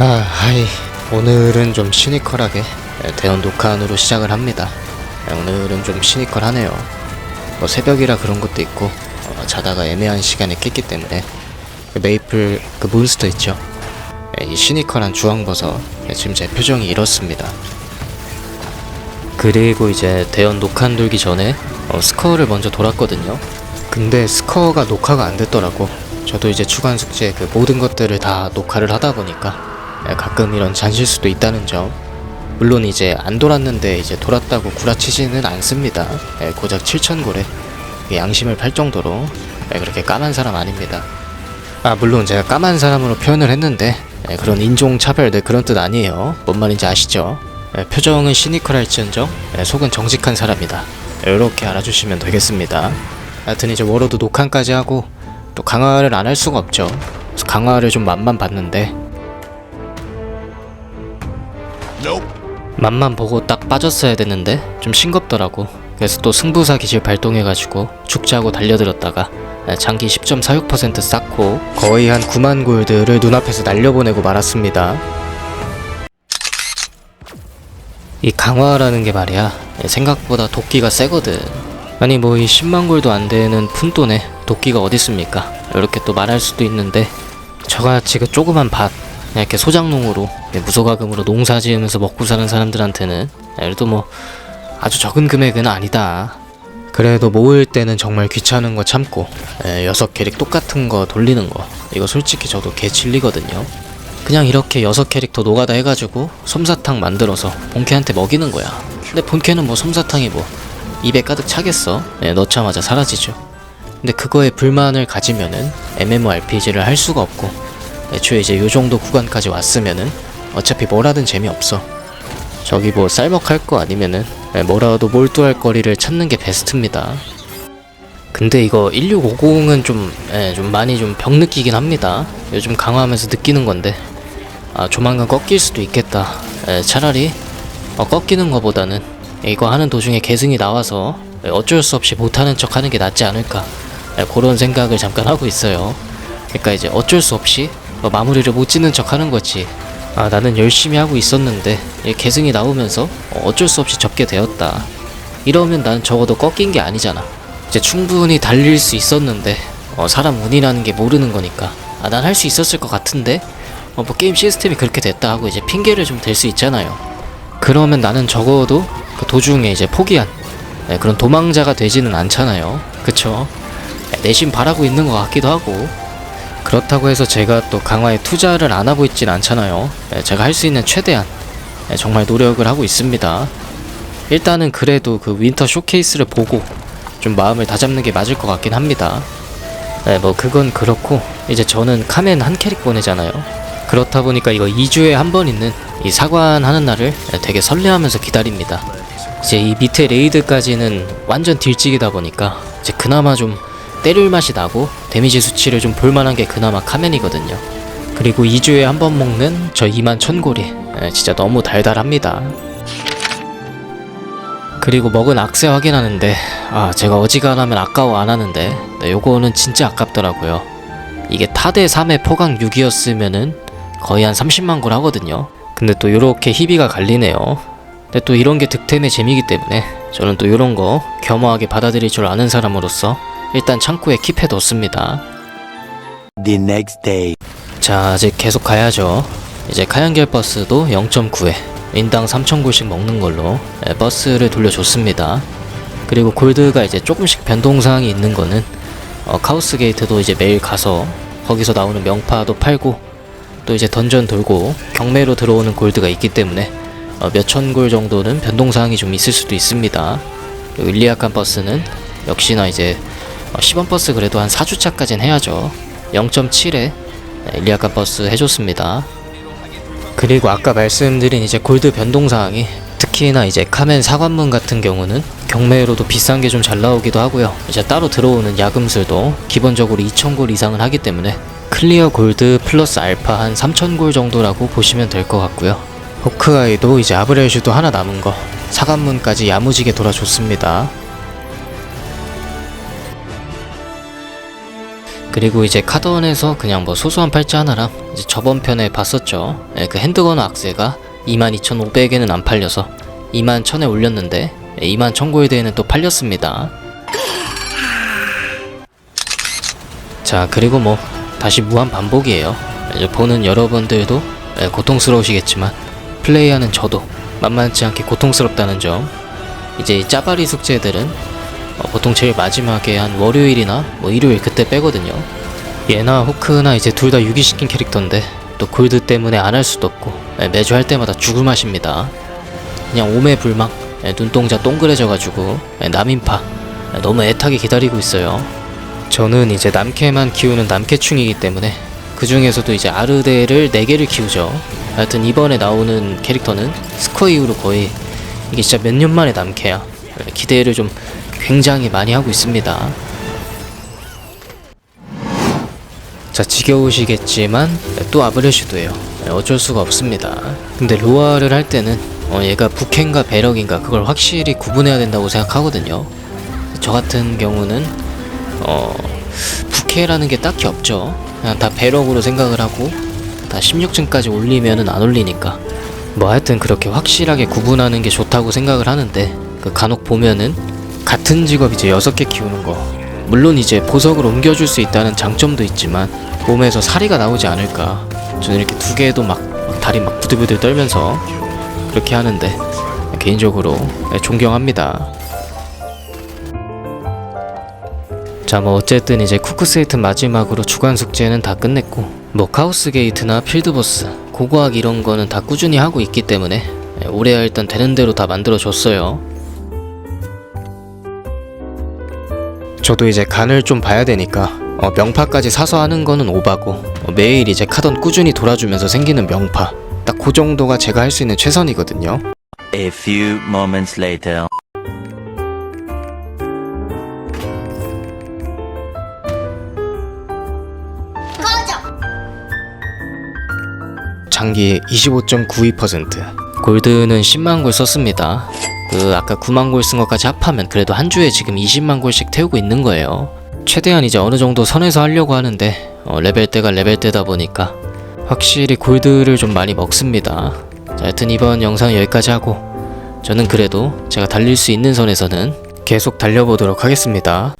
아, 하이. 오늘은 좀 시니컬하게 대원 녹화안으로 시작을 합니다. 오늘은 좀 시니컬하네요. 뭐 새벽이라 그런 것도 있고 어, 자다가 애매한 시간에 깼기 때문에 그 메이플 그 몬스터 있죠. 예, 이 시니컬한 주황버섯 예, 지금 제 표정이 이렇습니다. 그리고 이제 대원 녹화 돌기 전에 어, 스커어를 먼저 돌았거든요. 근데 스커어가 녹화가 안 됐더라고. 저도 이제 추가한 숙제 그 모든 것들을 다 녹화를 하다 보니까 예, 가끔 이런 잔실수도 있다는 점. 물론 이제 안 돌았는데 이제 돌았다고 구라치지는 않습니다. 예, 고작 7,000골에 양심을 팔 정도로 예, 그렇게 까만 사람 아닙니다. 아 물론 제가 까만 사람으로 표현을 했는데 예, 그런 인종차별 네 그런 뜻 아니에요. 뭔 말인지 아시죠? 예, 표정은 시니컬할지언정 예, 속은 정직한 사람이다. 이렇게 알아주시면 되겠습니다. 하여튼 이제 워로드 녹화까지 하고 또 강화를 안 할 수가 없죠. 강화를 좀 맛만 봤는데 맛만 보고 딱 빠졌어야 됐는데 좀 싱겁더라고. 그래서 또 승부사 기질 발동해가지고 축제하고 달려들었다가 장기 10.46% 쌓고 거의 한 9만 골드를 눈앞에서 날려보내고 말았습니다. 이 강화라는 게 말이야 생각보다 도끼가 세거든 아니 뭐 이 10만 골도 안 되는 푼돈에 도끼가 어딨습니까 이렇게 또 말할 수도 있는데 저같이 그 조그만 밭 이렇게 소장농으로 네, 무소가금으로 농사 지으면서 먹고 사는 사람들한테는 그래도 뭐 아주 적은 금액은 아니다 그래도 모을 때는 정말 귀찮은 거 참고 에, 여섯 캐릭 똑같은 거 돌리는 거 이거 솔직히 저도 개 질리거든요 그냥 이렇게 여섯 캐릭터 노가다 해가지고 솜사탕 만들어서 본캐한테 먹이는 거야. 근데 본캐는 뭐 솜사탕이 뭐 입에 가득 차겠어. 네, 넣자마자 사라지죠. 근데 그거에 불만을 가지면은 MMORPG를 할 수가 없고 애초에 이제 요 정도 구간까지 왔으면은 어차피 뭘 하든 재미없어. 저기 뭐 쌀먹할 거 아니면은 네, 뭐라도 몰두할 거리를 찾는 게 베스트입니다. 근데 이거 1650은 좀, 예, 좀 많이 좀 병 느끼긴 합니다. 요즘 강화하면서 느끼는 건데, 아, 조만간 꺾일 수도 있겠다. 예, 차라리, 어, 꺾이는 거보다는 이거 하는 도중에 계승이 나와서 예, 어쩔 수 없이 못하는 척 하는 게 낫지 않을까. 예, 그런 생각을 잠깐 하고 있어요. 그러니까 이제 어쩔 수 없이 어, 마무리를 못 짓는 척 하는 거지. 아, 나는 열심히 하고 있었는데, 이 계승이 나오면서 어, 어쩔 수 없이 접게 되었다. 이러면 난 적어도 꺾인 게 아니잖아. 이제 충분히 달릴 수 있었는데 어, 사람 운이라는 게 모르는 거니까 아, 난 할 수 있었을 것 같은데 어, 뭐 게임 시스템이 그렇게 됐다 하고 이제 핑계를 좀 댈 수 있잖아요. 그러면 나는 적어도 그 도중에 이제 포기한 네, 그런 도망자가 되지는 않잖아요. 그쵸? 네, 내심 바라고 있는 것 같기도 하고 그렇다고 해서 제가 또 강화에 투자를 안 하고 있진 않잖아요. 네, 제가 할 수 있는 최대한 네, 정말 노력을 하고 있습니다. 일단은 그래도 그 윈터 쇼케이스를 보고 좀 마음을 다잡는 게 맞을 것 같긴 합니다. 네, 뭐 그건 그렇고 이제 저는 카멘 한 캐릭 보내잖아요. 그렇다 보니까 이거 2주에 한 번 있는 이 사관 하는 날을 되게 설레하면서 기다립니다. 이제 이 밑에 레이드까지는 완전 딜찍이다 보니까 이제 그나마 좀 때릴 맛이 나고 데미지 수치를 좀 볼만한 게 그나마 카멘이거든요. 그리고 2주에 한 번 먹는 저 2만 천골이 진짜 너무 달달합니다. 그리고 먹은 악세 확인하는데 아 제가 어지간하면 아까워 안 하는데 네, 요거는 진짜 아깝더라고요 이게 타대 3의 포강 6이었으면은 거의 한 30만 골 하거든요 근데 또 요렇게 희비가 갈리네요 근데 또 이런 게 득템의 재미기 때문에 저는 또 요런 거 겸허하게 받아들일 줄 아는 사람으로서 일단 창고에 킵해 뒀습니다 The next day. 자 이제 계속 가야죠 이제 카양결 버스도 0.9에 인당 3,000골씩 먹는 걸로 예, 버스를 돌려줬습니다. 그리고 골드가 이제 조금씩 변동사항이 있는 거는 어, 카오스 게이트도 이제 매일 가서 거기서 나오는 명파도 팔고 또 이제 던전 돌고 경매로 들어오는 골드가 있기 때문에 어, 몇천 골 정도는 변동사항이 좀 있을 수도 있습니다. 그리고 일리아칸 버스는 역시나 이제 어, 10원 버스 그래도 한 4주차까지는 해야죠. 0.7에 일리아칸 버스 해줬습니다. 그리고 아까 말씀드린 이제 골드 변동 사항이 특히나 이제 카멘 사관문 같은 경우는 경매로도 비싼 게 좀 잘 나오기도 하고요. 이제 따로 들어오는 야금술도 기본적으로 2,000골 이상은 하기 때문에 클리어 골드 플러스 알파 한 3,000골 정도라고 보시면 될 것 같고요. 호크아이도 이제 아브렐슈도 하나 남은 거 사관문까지 야무지게 돌아줬습니다. 그리고 이제 카던에서 그냥 뭐 소소한 팔찌 하나랑 이제 저번 편에 봤었죠. 예, 그 핸드건 악세가 22,500에는 안 팔려서 21,000에 올렸는데 21,000골드에는 또 팔렸습니다. 자 그리고 뭐 다시 무한 반복이에요. 이제 보는 여러분들도 예, 고통스러우시겠지만 플레이하는 저도 만만치 않게 고통스럽다는 점. 이제 이 짜바리 숙제들은 어, 보통 제일 마지막에 한 월요일이나 뭐 일요일 그때 빼거든요. 얘나 호크나 이제 둘 다 유기시킨 캐릭터인데 또 골드 때문에 안 할 수도 없고 예, 매주 할 때마다 죽을 맛입니다. 그냥 오매불망 예, 눈동자 동그래져가지고 예, 남인파 예, 너무 애타게 기다리고 있어요. 저는 이제 남캐만 키우는 남캐충이기 때문에 그 중에서도 이제 아르데를 4개를 키우죠. 하여튼 이번에 나오는 캐릭터는 스커 이후로 거의 이게 진짜 몇 년 만에 남캐야. 예, 기대를 좀 굉장히 많이 하고 있습니다. 자 지겨우시겠지만 또 아브레슈도예요. 예, 어쩔 수가 없습니다. 근데 로아를 할 때는 어, 얘가 북행과 배럭인가 그걸 확실히 구분해야 된다고 생각하거든요. 저 같은 경우는 어 부캐라는 게 딱히 없죠. 그냥 다 배럭으로 생각을 하고 다 16층까지 올리면은 안 올리니까 뭐 하여튼 그렇게 확실하게 구분하는 게 좋다고 생각을 하는데 그 간혹 보면은 같은 직업 이제 6개 키우는 거. 물론 이제 보석으로 옮겨줄 수 있다는 장점도 있지만 몸에서 사리가 나오지 않을까. 저는 이렇게 두 개도 막, 막 다리 막 부들부들 떨면서 그렇게 하는데 개인적으로 존경합니다. 자 뭐 어쨌든 이제 쿠크세이트 마지막으로 주간 숙제는 다 끝냈고 뭐 카오스 게이트나 필드보스 고고학 이런 거는 다 꾸준히 하고 있기 때문에 예, 올해야 일단 되는 대로 다 만들어 줬어요 저도 이제 간을 좀 봐야 되니까 어, 명파까지 사서 하는 거는 오바고 어, 매일 이제 카던 꾸준히 돌아주면서 생기는 명파. 딱 그 정도가 제가 할 수 있는 최선이거든요. A few moments later. 장기 25.92% 골드는 10만 골 썼습니다 그 아까 9만 골 쓴 것까지 합하면 그래도 한 주에 지금 20만 골씩 태우고 있는 거예요. 최대한 이제 어느 정도 선에서 하려고 하는데 어, 레벨대가 레벨대다 보니까 확실히 골드를 좀 많이 먹습니다. 자, 하여튼 이번 영상 여기까지 하고 저는 그래도 제가 달릴 수 있는 선에서는 계속 달려보도록 하겠습니다